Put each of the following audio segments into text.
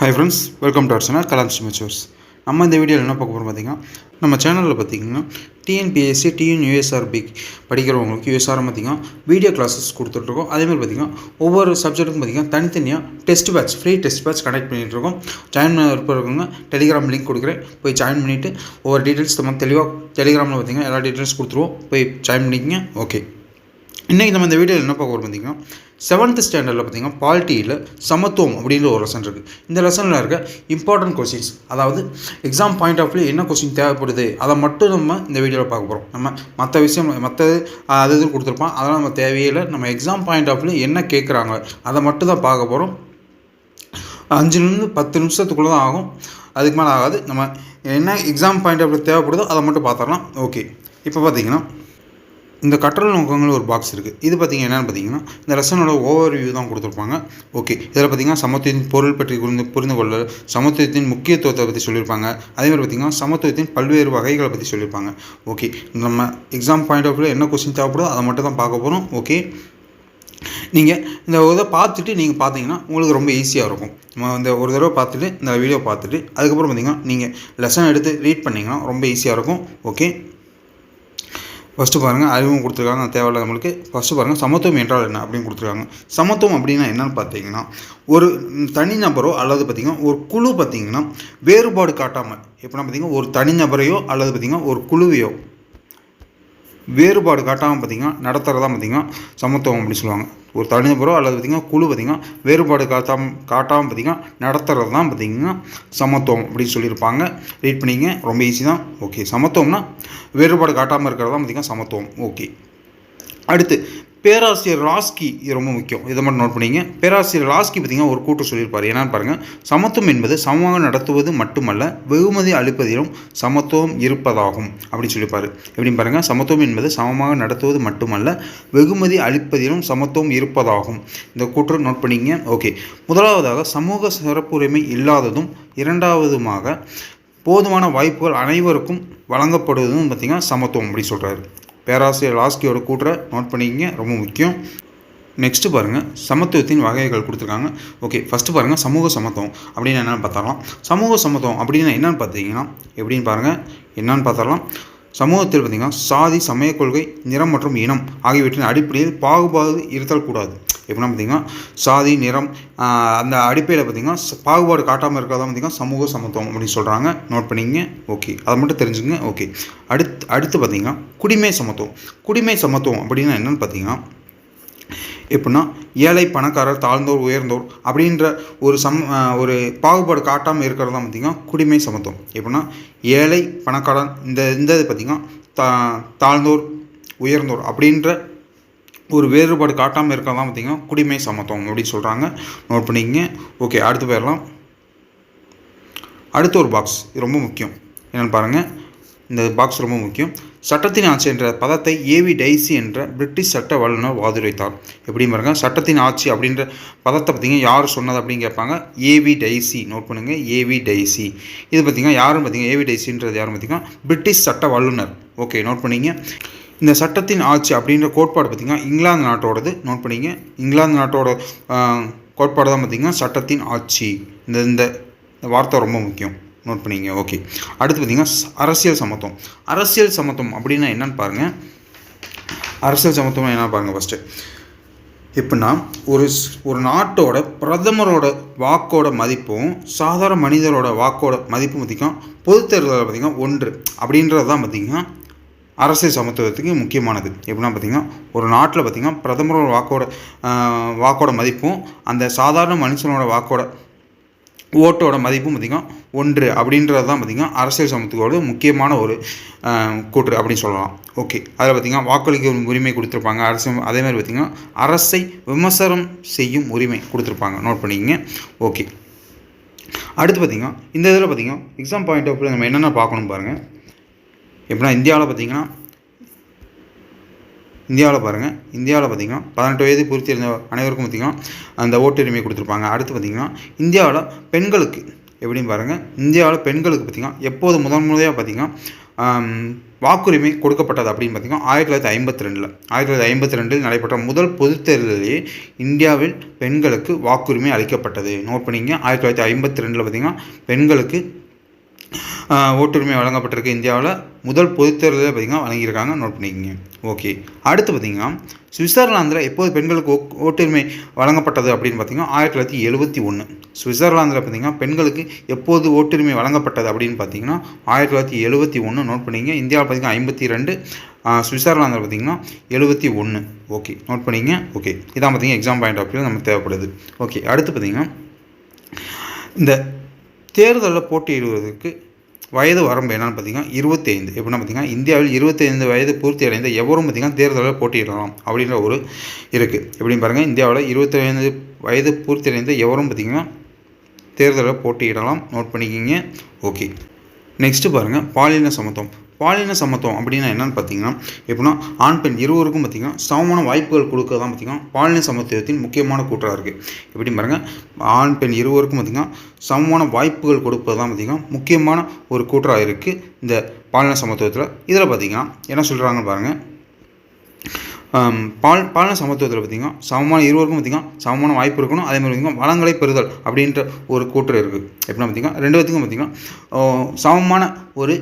Hi friends welcome to our channel கலாம்ஸ் மெச்சூர்ஸ் நம்ம இந்த வீடியோவில் என்ன பார்க்க போகிறோம் பார்த்தீங்கன்னா நம்ம சேனலில் பார்த்தீங்கன்னா டிஎன்பிஎஸ்சி டிஎன் யூஎஸ்ஆர்பி படிக்கிறவங்களுக்கு யூஎஸ்ஆர் பார்த்தீங்கன்னா வீடியோ கிளாஸஸ் கொடுத்துட்ருக்கோம். அதேமாதிரி பார்த்தீங்கன்னா ஒவ்வொரு சப்ஜெக்ட்டுக்கும் பார்த்தீங்கன்னா தனித்தனியாக test batch free test batch connect பண்ணிகிட்ருக்கோம் ஜாயின் பண்ண இருப்பவங்க டெலிகிராம் லிங்க் கொடுக்குறேன். போய் ஜாயின் பண்ணிவிட்டு ஒவ்வொரு டீட்டெயில்ஸ் நம்ம தெளிவாக டெலிகிராமில் பார்த்தீங்கன்னா எல்லா டீட்டெயில்ஸ் கொடுத்துருவோம். போய் ஜாயின் பண்ணிக்கங்க. ஓகே இன்றைக்கி நம்ம இந்த வீடியோவில் என்ன பார்க்க போகிறோம் பார்த்தீங்கன்னா செவன்த் ஸ்டாண்டர்டில் பார்த்தீங்கன்னா பாலிட்டியில் சமத்துவம் அப்படின்ற ஒரு லெசன் இருக்குது இந்த லெசனில் இருக்க இம்பார்ட்டன்ட் கொஸ்டின்ஸ் அதாவது எக்ஸாம் பாயிண்ட் ஆஃப் வியூ என்ன கொஸ்டின் தேவைப்படுது அதை மட்டும் நம்ம இந்த வீடியோவில் பார்க்க போகிறோம் நம்ம மற்ற விஷயம் மற்ற அது இது கொடுத்துருப்போம். அதெல்லாம் நம்ம தேவையில்லை நம்ம எக்ஸாம் பாயிண்ட் ஆஃப் வியூ என்ன கேட்குறாங்க அதை மட்டும் தான் பார்க்க போகிறோம் அஞ்சுலேருந்து பத்து நிமிஷத்துக்குள்ளே தான் ஆகும். அதுக்கு மேலே ஆகாது. நம்ம என்ன எக்ஸாம் பாயிண்ட் ஆஃப் வியூ தேவைப்படுதோ அதை மட்டும் பார்த்துடலாம். ஓகே இப்போ பார்த்தீங்கன்னா இந்த கற்றல் நோக்கங்கள் ஒரு பாக்ஸ் இருக்குது இது பார்த்திங்க என்னென்னு பார்த்தீங்கன்னா இந்த லெசனோட ஓவர் வியூ தான் கொடுத்துருப்பாங்க. ஓகே இதில் பார்த்தீங்கன்னா சமத்துவத்தின் பொருள் பற்றி புரிந்து புரிந்து கொள்ளல் சமத்துவத்தின் முக்கியத்துவத்தை பற்றி சொல்லியிருப்பாங்க. அதேமாதிரி பார்த்திங்கன்னா சமத்துவத்தின் பல்வேறு வகைகளை பற்றி சொல்லியிருப்பாங்க. ஓகே நம்ம எக்ஸாம் பாயிண்ட் ஆஃப் வியூ என்ன கொஸ்டின் தேவைப்படுதோ அதை மட்டும் தான் பார்க்க போகிறோம் ஓகே நீங்கள் இந்த இதை பார்த்துட்டு நீங்கள் பார்த்தீங்கன்னா உங்களுக்கு ரொம்ப ஈஸியாக இருக்கும். நம்ம இந்த ஒரு தடவை பார்த்துட்டு இந்த வீடியோ பார்த்துட்டு அதுக்கப்புறம் பார்த்தீங்கன்னா நீங்கள் லெசன் எடுத்து ரீட் பண்ணிங்கன்னா ரொம்ப ஈஸியாக இருக்கும். ஓகே ஃபஸ்ட்டு பாருங்கள் அறிவும் கொடுத்துருக்காங்க அது தேவையில்ல நம்மளுக்கு. ஃபஸ்ட்டு பாருங்கள் சமத்துவம் என்றால் என்ன அப்படின்னு கொடுத்துருக்காங்க. சமத்துவம் அப்படின்னா என்னன்னு பார்த்தீங்கன்னா ஒரு தனிநபரோ அல்லது பார்த்திங்கன்னா ஒரு குழு பார்த்திங்கன்னா வேறுபாடு காட்டாமல் எப்படின்னா பார்த்திங்கன்னா ஒரு தனிநபரையோ அல்லது பார்த்திங்கன்னா ஒரு குழுவையோ வேறுபாடு காட்டாமல் பார்த்திங்கன்னா நடத்துகிறதா பார்த்திங்கன்னா சமத்துவம் அப்படின்னு சொல்லுவாங்க. ஒரு தனிநபரோ அல்லது பார்த்திங்கன்னா குழு பார்த்திங்கன்னா வேறுபாடு காட்டாம காட்டாமல் பார்த்திங்கன்னா நடத்துகிறது தான் பார்த்திங்கன்னா சமத்துவம் அப்படின்னு சொல்லியிருப்பாங்க. ரீட் பண்ணிங்க ரொம்ப ஈஸி தான். ஓகே சமத்துவம்னா வேறுபாடு காட்டாமல் இருக்கிறது தான் பார்த்திங்கன்னா சமத்துவம். ஓகே அடுத்து பேராசிரியர் ராஸ்கி இது ரொம்ப முக்கியம். இதை மட்டும் நோட் பண்ணிங்க. பேராசிரியர் ராஸ்கி பார்த்திங்கன்னா ஒரு கூட்டம் சொல்லியிருப்பார். என்னன்னு பாருங்கள் சமத்துவம் என்பது சமமாக நடத்துவது மட்டுமல்ல வெகுமதி அளிப்பதிலும் சமத்துவம் இருப்பதாகும். அப்படின்னு சொல்லியிருப்பார். எப்படின்னு பாருங்கள் சமத்துவம் என்பது சமமாக நடத்துவது மட்டுமல்ல வெகுமதி அளிப்பதிலும் சமத்துவம் இருப்பதாகும். இந்த கூற்று நோட் பண்ணிங்க. ஓகே முதலாவதாக சமூக சிறப்புரிமை இல்லாததும் இரண்டாவதுமாக போதுமான வாய்ப்புகள் அனைவருக்கும் வழங்கப்படுவதும் பார்த்திங்கன்னா சமத்துவம் அப்படின்னு சொல்கிறாரு பேராசிரியர் லாஸ்கியோட கூட்டுற நோட் பண்ணிக்கிங்க ரொம்ப முக்கியம். நெக்ஸ்ட்டு பாருங்கள் சமத்துவத்தின் வகைகள் கொடுத்துருக்காங்க. ஓகே ஃபஸ்ட்டு பாருங்கள் சமூக சமத்துவம் அப்படின்னு என்னென்னு பார்த்தாலாம் சமூக சமத்துவம் அப்படின்னு என்னென்னு பார்த்தீங்கன்னா எப்படின்னு பாருங்கள் என்னென்னு பார்த்தாலாம் சமூகத்தில் பார்த்திங்கன்னா சாதி சமய கொள்கை நிறம் மற்றும் இனம் ஆகியவற்றின் அடிப்படையில் பாகுபாடு இருத்தல் கூடாது. எப்படின்னா பார்த்திங்கன்னா சாதி நிறம் அந்த அடிப்படையில் பார்த்திங்கன்னா பாகுபாடு காட்டாமல் இருக்கிறதா பார்த்திங்கன்னா சமூக சமத்துவம் அப்படின்னு சொல்கிறாங்க நோட் பண்ணிங்க ஓகே அதை மட்டும் தெரிஞ்சுங்க ஓகே அடுத்து அடுத்து பார்த்திங்கன்னா குடிமை சமத்துவம். குடிமை சமத்துவம் அப்படின்னா என்னென்னு பார்த்தீங்கன்னா எப்படின்னா ஏழை பணக்காரர் தாழ்ந்தோர் உயர்ந்தோர் அப்படின்ற ஒரு சம் ஒரு பாகுபாடு காட்டாமல் இருக்கிறது தான் பார்த்திங்கன்னா குடிமை சமத்துவம். எப்படின்னா ஏழை பணக்காரன் இந்த இந்த இது பார்த்திங்கன்னா தா தாழ்ந்தோர் உயர்ந்தோர் அப்படின்ற ஒரு வேறுபாடு காட்டாமல் இருக்கிறது தான் பார்த்திங்கன்னா குடிமை சமத்துவம் அப்படின்னு சொல்கிறாங்க நோட் பண்ணிக்கங்க. ஓகே அடுத்து போயிடலாம். அடுத்த ஒரு பாக்ஸ் இது ரொம்ப முக்கியம். என்னென்னு பாருங்கள் இந்த பாக்ஸ் ரொம்ப முக்கியம். சட்டத்தின் ஆட்சி என்ற பதத்தை ஏவி டைசி என்ற பிரிட்டிஷ் சட்ட வல்லுநர் வாதுரைத்தார். எப்படி பாருங்க. சட்டத்தின் ஆட்சி அப்படின்ற பதத்தை பார்த்தீங்கன்னா யார் சொன்னது அப்படின்னு கேட்பாங்க. ஏவி டைசி நோட் பண்ணுங்கள் ஏவி டைசி இது பார்த்தீங்கன்னா யாரும் பார்த்திங்கன்னா ஏவி டைசின்றது யாரும் பார்த்தீங்கன்னா பிரிட்டிஷ் சட்ட வல்லுநர். ஓகே நோட் பண்ணிங்க இந்த சட்டத்தின் ஆட்சி அப்படின்ற கோட்பாடு பார்த்திங்கன்னா இங்கிலாந்து நாட்டோடது. நோட் பண்ணிங்க. இங்கிலாந்து நாட்டோட கோட்பாடு தான் பார்த்திங்கன்னா சட்டத்தின் ஆட்சி. இந்த இந்த வார்த்தை ரொம்ப முக்கியம். நோட் பண்ணிங்க. ஓகே அடுத்து பார்த்திங்கன்னா அரசியல் சமத்துவம். அரசியல் சமத்துவம் அப்படின்னா என்னன்னு பாருங்கள் அரசியல் சமத்துவம் என்ன பாருங்கள் ஃபஸ்ட்டு எப்படின்னா ஒரு ஒரு நாட்டோட பிரதமரோட வாக்கோட மதிப்பும் சாதாரண மனிதரோட வாக்கோட மதிப்பும் பார்த்திங்கன்னா பொது தேர்தலில் பார்த்திங்கன்னா ஒன்று. அப்படின்றது தான் பார்த்திங்கன்னா அரசியல் சமத்துவத்துக்கு முக்கியமானது. எப்படின்னா பார்த்திங்கன்னா ஒரு நாட்டில் பார்த்திங்கன்னா பிரதமரோட வாக்கோட வாக்கோட மதிப்பும் அந்த சாதாரண மனுஷனோட வாக்கோட ஓட்டோட மதிப்பும் பார்த்திங்கன்னா ஒன்று அப்படின்றது தான் பார்த்திங்கன்னா அரசியல் சமத்துவோட முக்கியமான ஒரு கூற்று அப்படின்னு சொல்லலாம். ஓகே. அதில் பார்த்திங்கன்னா வாக்களிக்க உரிமை கொடுத்துருப்பாங்க. அரசு அதே மாதிரி பார்த்திங்கன்னா அரசை விமர்சனம் செய்யும் உரிமை கொடுத்துருப்பாங்க. நோட் பண்ணிக்கங்க. ஓகே. அடுத்து பார்த்திங்கன்னா இந்த இதில் பார்த்திங்கன்னா எக்ஸாம் பாயிண்ட் ஆஃப் நம்ம என்னென்ன பார்க்கணும் பாருங்கள் எப்படின்னா இந்தியாவில் பார்த்திங்கன்னா இந்தியாவில் பாருங்கள் இந்தியாவில் பார்த்திங்கன்னா பதினெட்டு வயது பூர்த்தி இருந்த அனைவருக்கும் பார்த்திங்கன்னா அந்த ஓட்டுரிமை கொடுத்துருப்பாங்க. அடுத்து பார்த்திங்கன்னா இந்தியாவில் பெண்களுக்கு எப்படின்னு பாருங்கள் இந்தியாவில் பெண்களுக்கு பார்த்திங்கன்னா எப்போது முதன் முறையாக பார்த்திங்கன்னா வாக்குரிமை கொடுக்கப்பட்டது அப்படின்னு பார்த்தீங்கன்னா ஆயிரத்தி தொள்ளாயிரத்தி ஐம்பத்தி ரெண்டில் ஆயிரத்தி தொள்ளாயிரத்தி ஐம்பத்தி ரெண்டில் நடைபெற்ற முதல் பொதுத் தேர்தலிலேயே இந்தியாவில் பெண்களுக்கு வாக்குரிமை அளிக்கப்பட்டது. நோட் பண்ணிங்க ஆயிரத்தி தொள்ளாயிரத்தி ஐம்பத்தி ரெண்டில் பார்த்தீங்கன்னா பெண்களுக்கு ஓட்டுரிமை வழங்கப்பட்டிருக்கு இந்தியாவில். முதல் பொதுத் தேர்தலில் பார்த்தீங்கன்னா வழங்கியிருக்காங்க. நோட் பண்ணிக்கோங்க. ஓகே அடுத்து பார்த்தீங்கன்னா சுவிட்சர்லாந்தில் எப்போது பெண்களுக்கு ஓ- ஓட்டுரிமை வழங்கப்பட்டது அப்படின்னு பார்த்தீங்கன்னா ஆயிரத்தி தொள்ளாயிரத்தி எழுபத்தி ஒன்று. சுவிட்சர்லாந்தில் பார்த்தீங்கன்னா பெண்களுக்கு எப்போது ஓட்டுரிமை வழங்கப்பட்டது அப்படின்னு பார்த்தீங்கன்னா ஆயிரத்தி தொள்ளாயிரத்தி எழுபத்தி ஒன்று. நோட் பண்ணிங்க இந்தியாவில் பார்த்தீங்கன்னா ஐம்பத்தி ரெண்டு. சுவிட்சர்லாந்தில் பார்த்தீங்கன்னா எழுபத்தி ஒன்று. ஓகே நோட் பண்ணிங்க ஓகே இதான் பார்த்தீங்கன்னா எக்ஸாம் பாயிண்ட் ஆஃப் வியூ நமக்கு தேவைப்படுது. ஓகே அடுத்து பார்த்தீங்கன்னா இந்த தேர்தலில் போட்டியிடுவதற்கு வயது வரம்பு என்னென்னு பார்த்தீங்கன்னா இருபத்தி ஐந்து எப்படின்னா பார்த்தீங்கன்னா இந்தியாவில் இருபத்தைந்து வயது பூர்த்தி அடைந்த எவரும் பார்த்திங்கன்னா தேர்தலில் போட்டியிடலாம் அப்படின்ற ஒரு இருக்குது எப்படின்னு பாருங்கள் இந்தியாவில் இருபத்தைந்து வயது பூர்த்தி அடைந்த எவரும் பார்த்தீங்கன்னா தேர்தலில் போட்டியிடலாம். நோட் பண்ணிக்கிங்க. ஓகே. நெக்ஸ்ட்டு பாருங்கள் பாலின சமத்துவம். பாலின சமத்துவம் அப்படின்னா என்னென்னு பார்த்தீங்கன்னா எப்படின்னா ஆண் பெண் இருவருக்கும் பார்த்தீங்கன்னா சமமான வாய்ப்புகள் கொடுக்க தான் பார்த்தீங்கன்னா பாலின சமத்துவத்தின் முக்கியமான கூற்றாக இருக்குது எப்படி பாருங்கள் ஆண் பெண் இருவருக்கும் பார்த்தீங்கன்னா சமமான வாய்ப்புகள் கொடுப்பது தான் பார்த்தீங்கன்னா முக்கியமான ஒரு கூற்றாக இருக்குது இந்த பாலின சமத்துவத்தில். இதில் பார்த்தீங்கன்னா என்ன சொல்கிறாங்கன்னு பாருங்கள் பால் பாலின சமத்துவத்தில் பார்த்திங்கன்னா சமமான இருவருக்கும் பார்த்திங்கன்னா சமமான வாய்ப்பு இருக்கணும். அதே மாதிரி பார்த்திங்கன்னா வளங்களை பெறுதல் அப்படின்ற ஒரு கூற்று இருக்குது எப்படின்னா பார்த்திங்கன்னா ரெண்டு பேத்துக்கும் பார்த்திங்கன்னா சமமான ஒரு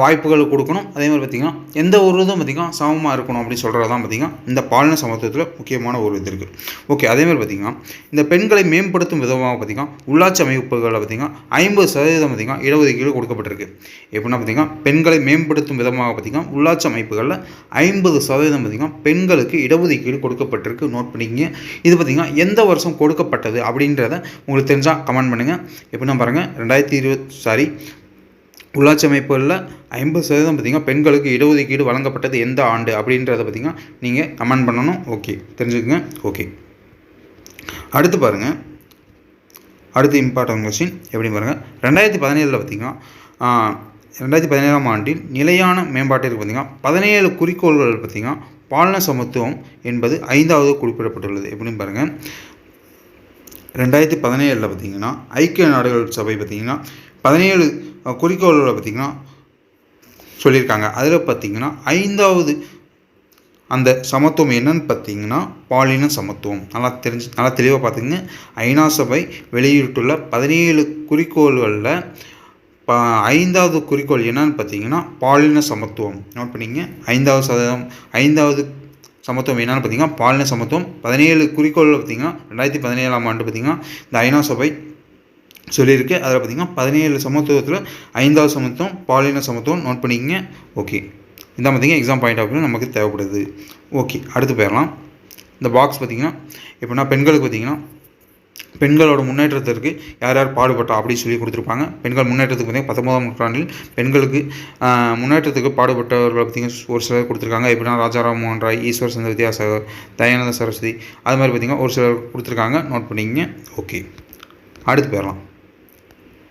வாய்ப்புகள் கொடுக்கணும். அதே மாதிரி பார்த்திங்கன்னா எந்த ஒரு இதுவும் பார்த்திங்கன்னா சமமாக இருக்கணும் அப்படின்னு சொல்கிறது தான் பார்த்திங்கன்னா இந்த பாலின சமத்துவத்தில் முக்கியமான ஒரு இது இருக்குது ஓகே அதேமாதிரி பார்த்திங்கன்னா இந்த பெண்களை மேம்படுத்தும் விதமாக பார்த்திங்கன்னா உள்ளாட்சி அமைப்புகளில் பார்த்திங்கன்னா ஐம்பது சதவீதம் பார்த்திங்கன்னா இடஒதுக்கீடு கொடுக்கப்பட்டிருக்கு. எப்படின்னா பார்த்திங்கன்னா பெண்களை மேம்படுத்தும் விதமாக பார்த்திங்கன்னா உள்ளாட்சி அமைப்புகளில் ஐம்பது சதவீதம் பார்த்திங்கன்னா பெண்களுக்கு இடஒதுக்கீடு கொடுக்கப்பட்டிருக்கு. நோட் பண்ணிக்கிங்க. இது பார்த்திங்கன்னா எந்த வருஷம் கொடுக்கப்பட்டது அப்படின்றத உங்களுக்கு தெரிஞ்சால் கமெண்ட் பண்ணுங்கள் எப்படின்னா பாருங்கள் ரெண்டாயிரத்தி இருபது சாரி உள்ளாட்சி அமைப்புகளில் ஐம்பது சதவீதம் பார்த்திங்கன்னா பெண்களுக்கு இடஒதுக்கீடு வழங்கப்பட்டது எந்த ஆண்டு அப்படின்றத பார்த்திங்கன்னா நீங்கள் கமெண்ட் பண்ணணும். ஓகே. தெரிஞ்சுக்கோங்க. ஓகே. அடுத்து பாருங்கள் அடுத்து இம்பார்ட்டன்ட் கொஸ்டின் எப்படி பாருங்கள் ரெண்டாயிரத்தி பதினேழில் பார்த்திங்கன்னா ரெண்டாயிரத்தி பதினேழாம் ஆண்டில் நிலையான மேம்பாட்டிற்கு பார்த்திங்கன்னா பதினேழு குறிக்கோள்கள் பார்த்திங்கன்னா பாலின சமத்துவம் என்பது ஐந்தாவது குறிப்பிடப்பட்டுள்ளது. எப்படின்னு பாருங்கள் ரெண்டாயிரத்தி பதினேழில் பார்த்தீங்கன்னா ஐக்கிய நாடுகள் சபை பார்த்திங்கன்னா பதினேழு குறிக்கோள்களை பார்த்தீங்கன்னா சொல்லியிருக்காங்க. அதில் பார்த்தீங்கன்னா ஐந்தாவது அந்த சமத்துவம் என்னன்னு பார்த்தீங்கன்னா பாலின சமத்துவம். நல்லா தெரிஞ்சு நல்லா தெளிவாக பார்த்துங்க ஐநா சபை வெளியிட்டுள்ள பதினேழு குறிக்கோள்களில் ப ஐந்தாவது குறிக்கோள் என்னன்னு பார்த்தீங்கன்னா பாலின சமத்துவம். நோட் பண்ணிங்க. ஐந்தாவது சதவீதம் ஐந்தாவது சமத்துவம் என்னென்னு பார்த்தீங்கன்னா பாலின சமத்துவம். பதினேழு குறிக்கோள் பார்த்தீங்கன்னா ரெண்டாயிரத்தி பதினேழாம் ஆண்டு பார்த்திங்கன்னா இந்த ஐநா சபை சொல்லியிருக்கு. அதில் பார்த்தீங்கன்னா பதினேழு சமத்துவத்தில் ஐந்தாவது சமத்துவம் பாலின சமத்துவம் நோட் பண்ணிக்கங்க. ஓகே இதான் பார்த்தீங்கன்னா எக்ஸாம் பாயிண்ட் ஆஃப் வியூ நமக்கு தேவைப்படுது. ஓகே அடுத்து போயிடலாம். இந்த பாக்ஸ் பார்த்தீங்கன்னா எப்படின்னா பெண்களுக்கு பார்த்தீங்கன்னா பெண்களோட முன்னேற்றத்திற்கு யார் யார் பாடுபட்டா அப்படின்னு சொல்லி கொடுத்துருப்பாங்க. பெண்கள் முன்னேற்றத்துக்கு பார்த்தீங்கன்னா பத்தொன்பதாம் நூற்றாண்டில் பெண்களுக்கு முன்னேற்றத்துக்கு பாடுபட்டவர்கள் பார்த்தீங்கன்னா ஒரு சிலர் கொடுத்துருக்காங்க. எப்படின்னா ராஜாராம் மோகன் ராய் ஈஸ்வர் சந்திர வித்யாசாகர் தயானந்த சரஸ்வதி அது மாதிரி பார்த்தீங்கன்னா ஒரு சிலர் கொடுத்துருக்காங்க. நோட் பண்ணிக்கங்க. ஓகே அடுத்து போயிடலாம்.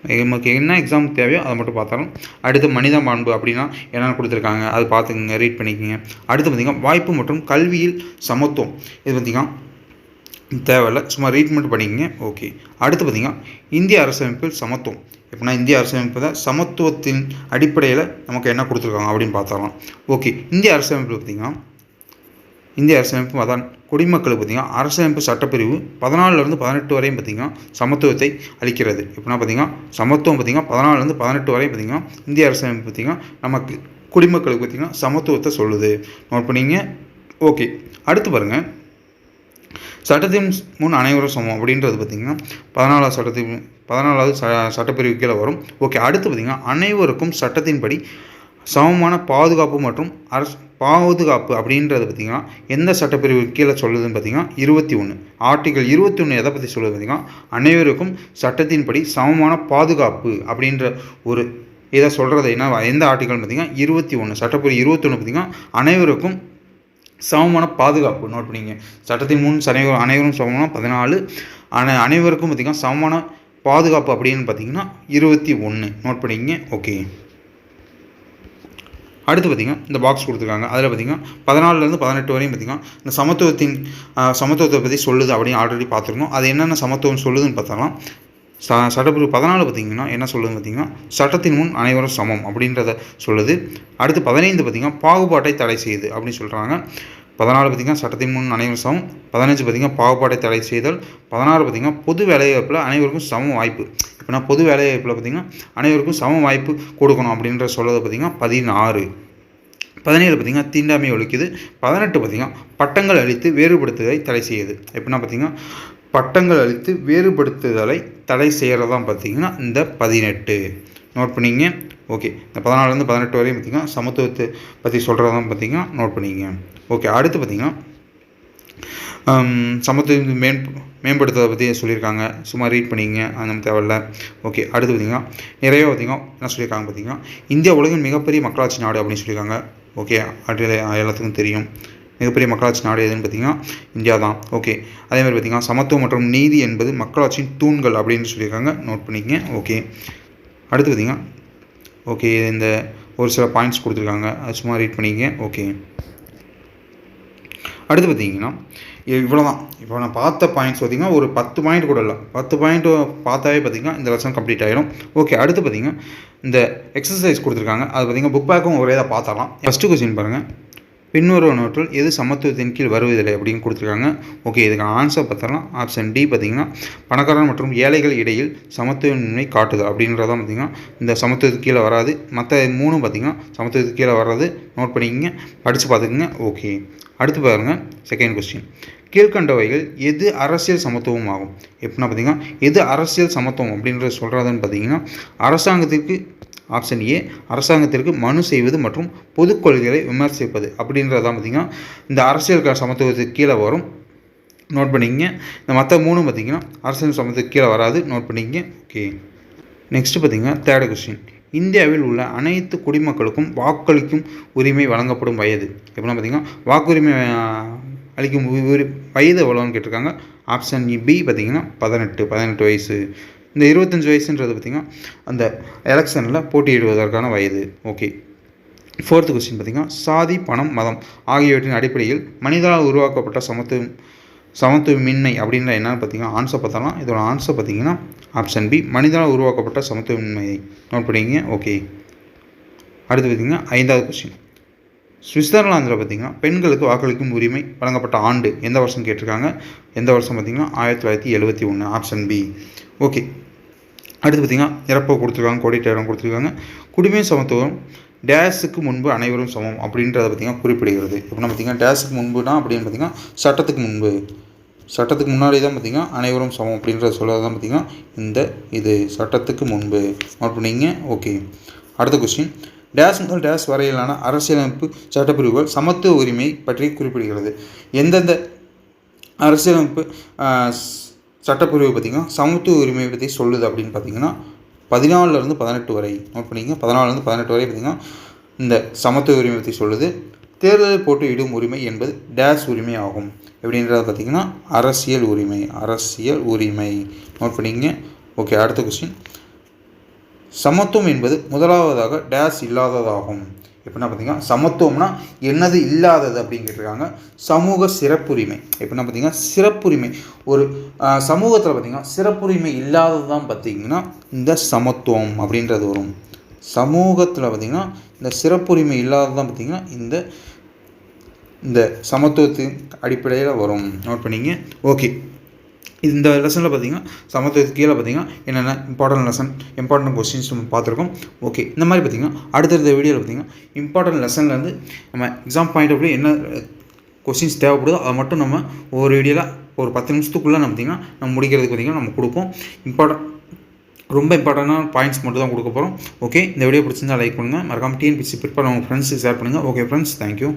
நமக்கு என்ன எக்ஸாம் தேவையோ அதை மட்டும் பார்த்தாலும் அடுத்து மனித மாண்பு அப்படின்னா என்னென்ன கொடுத்துருக்காங்க. அது பார்த்துக்குங்க ரீட் பண்ணிக்கோங்க. அடுத்து பார்த்திங்கன்னா வாய்ப்பு மற்றும் கல்வியில் சமத்துவம். இது பார்த்திங்கன்னா தேவையில்லை. சும்மா ரீட் மட்டும் பண்ணிக்கங்க. ஓகே அடுத்து பார்த்திங்கன்னா இந்திய அரசமைப்பில் சமத்துவம். எப்படின்னா இந்திய அரசமைப்பு தான் சமத்துவத்தின் அடிப்படையில் நமக்கு என்ன கொடுத்துருக்காங்க அப்படின்னு பார்த்தாலாம் ஓகே இந்திய அரசமைப்பில் பார்த்திங்கன்னா இந்திய அரசமைப்பு அதான் குடிமக்களுக்கு பார்த்திங்கன்னா அரசமைப்பு சட்டப்பிரிவு பதினாலிருந்து பதினெட்டு வரையும் பார்த்திங்கன்னா சமத்துவத்தை அளிக்கிறது. எப்படின்னா பார்த்திங்கன்னா சமத்துவம் பார்த்திங்கன்னா பதினாலிருந்து பதினெட்டு வரையும் பார்த்திங்கன்னா இந்திய அரசமைப்பு பார்த்திங்கன்னா நமக்கு குடிமக்களுக்கு பார்த்திங்கன்னா சமத்துவத்தை சொல்லுது. நோட் பண்ணிங்க. ஓகே அடுத்து பாருங்கள் சட்டத்தின் முன் அனைவரும் சமம் அப்படின்றது பார்த்திங்கன்னா பதினாலாவது சட்டத்தின் பதினாலாவது ச சட்டப்பிரிவு கீழே வரும். ஓகே அடுத்து பார்த்திங்கன்னா அனைவருக்கும் சட்டத்தின்படி சமமான பாதுகாப்பு மற்றும் அரசு பாதுகாப்பு அப்படின்றது பார்த்திங்கன்னா எந்த சட்டப்பிரிவு கீழே சொல்லுதுன்னு பார்த்திங்கன்னா இருபத்தி ஒன்று ஆர்டிகல் இருபத்தி ஒன்று எதை பற்றி சொல்லுது பார்த்திங்கன்னா அனைவருக்கும் சட்டத்தின்படி சமமான பாதுகாப்பு அப்படின்ற ஒரு இதை சொல்கிறது என்ன எந்த ஆர்டிகல் பார்த்திங்கன்னா இருபத்தி ஒன்று சட்டப்பிரிவு இருபத்தொன்று பார்த்திங்கன்னா அனைவருக்கும் சமமான பாதுகாப்பு. நோட் பண்ணிங்க சட்டத்தின் முன் அனைவரும் அனைவரும் சமமான பதினாலு. அனை அனைவருக்கும் பார்த்திங்கன்னா சமமான பாதுகாப்பு அப்படின்னு பார்த்தீங்கன்னா இருபத்தி ஒன்று நோட் பண்ணிக்கங்க. ஓகே அடுத்து பார்த்திங்கன்னா இந்த பாக்ஸ் கொடுத்துருக்காங்க. அதில் பார்த்திங்கன்னா பதினாலுலேருந்து பதினெட்டு வரையும் பார்த்திங்கன்னா இந்த சமத்துவத்தின் சமத்துவத்தை பற்றி சொல்லுது அப்படின்னு ஆல்ரெடி பார்த்துருக்கோம். அது என்னென்ன சமத்துவம் சொல்லுதுன்னு பார்த்தோம்னா ச சட்டப்பிரிவு பதினாலு பார்த்திங்கன்னா என்ன சொல்லுதுன்னு பார்த்திங்கன்னா சட்டத்தின் முன் அனைவரும் சமம் அப்படின்றத சொல்லுது. அடுத்து பதினைந்து பார்த்திங்கன்னா பாகுபாட்டை தடை செய்யுது அப்படின்னு சொல்கிறாங்க பதினாலு பார்த்திங்கன்னா சட்டத்தின் முன் அனைவரும் சமம். பதினஞ்சு பார்த்திங்கன்னா பாகுபாட்டை தடை செய்தல். பதினாறு பார்த்திங்கன்னா பொது வேலைவாய்ப்பில் அனைவருக்கும் சம வாய்ப்பு. இப்போனா பொது வேலைவாய்ப்பில் பார்த்திங்கன்னா அனைவருக்கும் சம வாய்ப்பு கொடுக்கணும் அப்படின்ற சொல்கிறது பார்த்திங்கன்னா பதினாறு. பதினேழு பார்த்திங்கன்னா தீண்டாமை ஒழிக்குது. பதினெட்டு பார்த்திங்கன்னா பட்டங்கள் அளித்து வேறுபடுத்துவதை தடை செய்யுது. எப்படின்னா பார்த்திங்கன்னா பட்டங்கள் அளித்து வேறுபடுத்துதலை தடை செய்கிறதான் பார்த்திங்கன்னா இந்த பதினெட்டு. நோட் பண்ணிங்க? ஓகே. இந்த பதினாலுலேருந்து பதினெட்டு வரையும் பார்த்திங்கன்னா சமத்துவத்தை பற்றி சொல்கிறதான் பார்த்திங்கன்னா நோட் பண்ணிங்க. ஓகே. அடுத்து பார்த்திங்கன்னா சமத்துவம் மேம் மேம்படுத்துறதை பற்றி சொல்லியிருக்காங்க. சும்மா ரீட் பண்ணிங்க அது நம்ம தேவையில்ல. ஓகே அடுத்து பார்த்திங்கன்னா நிறைய பார்த்திங்கன்னா என்ன சொல்லியிருக்காங்க பார்த்திங்கன்னா இந்தியா உலகின் மிகப்பெரிய மக்களாட்சி நாடு அப்படின்னு சொல்லியிருக்காங்க. ஓகே அது எல்லாத்துக்கும் தெரியும். மிகப்பெரிய மக்களாட்சி நாடு எதுன்னு பார்த்திங்கன்னா இந்தியா தான். ஓகே அதே மாதிரி பார்த்திங்கன்னா சமத்துவம் மற்றும் நீதி என்பது மக்களாட்சியின் தூண்கள் அப்படின்னு சொல்லியிருக்காங்க. நோட் பண்ணிக்கங்க. ஓகே அடுத்து பார்த்திங்கன்னா ஓகே இந்த ஒரு சில பாயிண்ட்ஸ் கொடுத்துருக்காங்க. அது சும்மா ரீட் பண்ணிக்கங்க. ஓகே அடுத்து பார்த்தீங்கன்னா இவ்வளோ தான் இப்போ நான் பார்த்த பாயிண்ட்ஸ் பார்த்திங்கன்னா ஒரு பத்து பாயிண்ட் கூட இல்லை. பத்து பாயிண்ட் பார்த்தாவே பார்த்திங்கன்னா இந்த லெசன் கம்ப்ளீட் ஆகிடும் ஓகே அடுத்து பார்த்திங்கன்னா இந்த எக்ஸசைஸ் கொடுத்துருக்காங்க. அது பார்த்திங்கன்னா புக் பேக்கும் ஒரே இதாக பார்த்தரலாம் ஃபஸ்ட்டு கொஸ்டின் பாருங்கள் பின்வருவனவற்றுள் எது சமத்துவத்தின் கீழ் வருவதில்லை அப்படின்னு கொடுத்துருக்காங்க. ஓகே இதுக்கு ஆன்சர் பார்த்தலாம் ஆப்ஷன் டி பார்த்திங்கன்னா பணக்காரன் மற்றும் ஏழைகள் இடையில் சமத்துவமின்மை காட்டுது அப்படின்றதான் பார்த்திங்கன்னா இந்த சமத்துவத்துக்கு கீழே வராது. மற்ற மூணும் பார்த்திங்கன்னா சமத்துவத்துக்கு கீழே வராது நோட் பண்ணிக்கோங்க படித்து பார்த்துக்குங்க. ஓகே அடுத்து பாருங்கள் செகண்ட் கொஸ்டின் கீழ்கண்டவைகள் எது அரசியல் சமத்துவம் ஆகும் எப்படின்னா பார்த்தீங்கன்னா எது அரசியல் சமத்துவம் அப்படின்றத சொல்கிறதுன்னு பார்த்தீங்கன்னா அரசாங்கத்திற்கு ஆப்ஷன் ஏ அரசாங்கத்திற்கு மனு செய்வது மற்றும் பொது கொள்கைகளை விமர்சிப்பது அப்படின்றதான் பார்த்திங்கன்னா இந்த அரசியல் சமத்துவத்துக்கு கீழே வரும். நோட் பண்ணிக்கங்க. இந்த மற்ற மூணும் பார்த்திங்கன்னா அரசியல் சமத்துக்கு கீழே வராது. நோட் பண்ணிக்கங்க. ஓகே நெக்ஸ்ட்டு பார்த்திங்கன்னா தேர்ட் கொஸ்டின் இந்தியாவில் உள்ள அனைத்து குடிமக்களுக்கும் வாக்களிக்கும் உரிமை வழங்கப்படும் வயது. எப்படின்னா பார்த்திங்கன்னா வாக்குரிமை அளிக்கும் வயது எவ்வளோன்னு கேட்டிருக்காங்க. ஆப்ஷன் பி e, பார்த்திங்கன்னா பதினெட்டு பதினெட்டு வயசு. இந்த இருபத்தஞ்சி வயசுன்றது பார்த்திங்கன்னா அந்த எலெக்ஷனில் போட்டியிடுவதற்கான வயது. ஓகே ஃபோர்த்து கொஸ்டின் பார்த்திங்கன்னா சாதி பணம் மதம் ஆகியவற்றின் அடிப்படையில் மனிதனால் உருவாக்கப்பட்ட சமத்துவம் சமத்துவமின்மை அப்படின்ற என்னென்னு பார்த்தீங்கன்னா ஆன்சர் பார்த்தோம்னா இதோட ஆன்சர் பார்த்தீங்கன்னா ஆப்ஷன் பி மனிதனால் உருவாக்கப்பட்ட சமத்துவமின்மையை நோட் பண்ணிங்க ஓகே அடுத்து பார்த்திங்கன்னா ஐந்தாவது கொஸ்டின் சுவிட்சர்லாந்தில் பார்த்திங்கன்னா பெண்களுக்கு வாக்களிக்கும் உரிமை வழங்கப்பட்ட ஆண்டு எந்த வருஷம் கேட்டிருக்காங்க? எந்த வருஷம் பார்த்திங்கன்னா ஆயிரத்தி தொள்ளாயிரத்தி எழுபத்தி ஒன்று ஆப்ஷன் பி ஓகே அடுத்து பார்த்திங்கன்னா இறப்பை கொடுத்துருக்காங்க கோடிட்டேரம் கொடுத்துருக்காங்க. குடிமை சமத்துவம் டேஸுக்கு முன்பு அனைவரும் சமம் அப்படின்றத பார்த்திங்கன்னா குறிப்பிடுகிறது. எப்படின்னா பார்த்திங்கன்னா டேஸுக்கு முன்புனா அப்படின்னு பார்த்திங்கன்னா சட்டத்துக்கு முன்பு. சட்டத்துக்கு முன்னாடி தான் பார்த்திங்கன்னா அனைவரும் சமம் அப்படின்றத சொல்கிறது தான் பார்த்திங்கன்னா இந்த இது. சட்டத்துக்கு முன்பு. நோட் ஓகே அடுத்த கொஸ்டின் டேஸ் முதல் டேஸ் வரையிலான அரசியலமைப்பு சட்டப்பிரிவுகள் சமத்துவ உரிமை பற்றி குறிப்பிடுகிறது. எந்தெந்த அரசியலமைப்பு சட்டப்பிரிவு பார்த்திங்கன்னா சமத்துவ உரிமை பற்றி சொல்லுது அப்படின்னு பார்த்தீங்கன்னா பதினாலிருந்து பதினெட்டு வரை. நோட் பண்ணிங்க பதினாலுலேருந்து பதினெட்டு வரை பார்த்திங்கன்னா இந்த சமத்துவ உரிமை பற்றி சொல்லுது. தேர்தலில் போட்டியிடும் உரிமை என்பது டேஸ் உரிமை ஆகும். எப்படின்றத பார்த்திங்கன்னா அரசியல் உரிமை அரசியல் உரிமை. நோட் பண்ணிங்க ஓகே அடுத்த கொஸ்டின் சமத்துவம் என்பது முதலாவதாக டேஸ் இல்லாததாகும். எப்படின்னா பார்த்தீங்கன்னா சமத்துவம்னா என்னது இல்லாதது அப்படின்னு கேட்டிருக்காங்க சமூக சிறப்புரிமை. எப்படின்னா பார்த்தீங்கன்னா சிறப்புரிமை. ஒரு சமூகத்தில் பார்த்திங்கன்னா சிறப்புரிமை இல்லாதது தான் பார்த்திங்கன்னா இந்த சமத்துவம் அப்படின்றது வரும். சமூகத்தில் பார்த்திங்கன்னா இந்த சிறப்புரிமை இல்லாதது தான் பார்த்திங்கன்னா இந்த இந்த சமத்துவத்தின் அடிப்படையில் வரும். நோட் பண்ணிங்க. ஓகே இந்த லெசனில் பார்த்தீங்கன்னா சமத்துவத்துக்கு கீழே பார்த்தீங்கன்னா என்னென்ன இம்பார்ட்டன்ட் லெசன் இம்பார்ட்டன்ட் கொஸ்டின்ஸ் நம்ம பார்த்துருக்கோம். ஓகே இந்த மாதிரி பார்த்தீங்கன்னா அடுத்தடுத்த வீடியோவில் பார்த்தீங்கன்னா இம்பார்ட்டன்ட் லெசன்லேருந்து நம்ம எக்ஸாம் பாயிண்ட் ஆஃப் என்ன கொஸ்டின்ஸ் தேவைப்படுதோ அதை மட்டும் நம்ம ஒவ்வொரு வீடியோவில் ஒரு பத்து நிமிஷத்துக்குள்ளே நம்ம பார்த்திங்கன்னா நம்ம முடிக்கிறதுக்கு பார்த்திங்கன்னா நம்ம கொடுப்போம். இம்பார்ட்டன்ட் ரொம்ப இம்பார்ட்டண்டான பாயிண்ட்ஸ் மட்டும் தான் கொடுக்க போகிறோம் ஓகே இந்த வீடியோ பிடிச்சிருந்தா லைக் பண்ணுங்கள் மறக்காமல் டிஎன்பிசி ப்ரிப்பேர் உங்கள் ஃப்ரெண்ட்ஸுக்கு ஷேர் பண்ணுங்கள் ஓகே ஃப்ரெண்ட்ஸ் தேங்க்யூ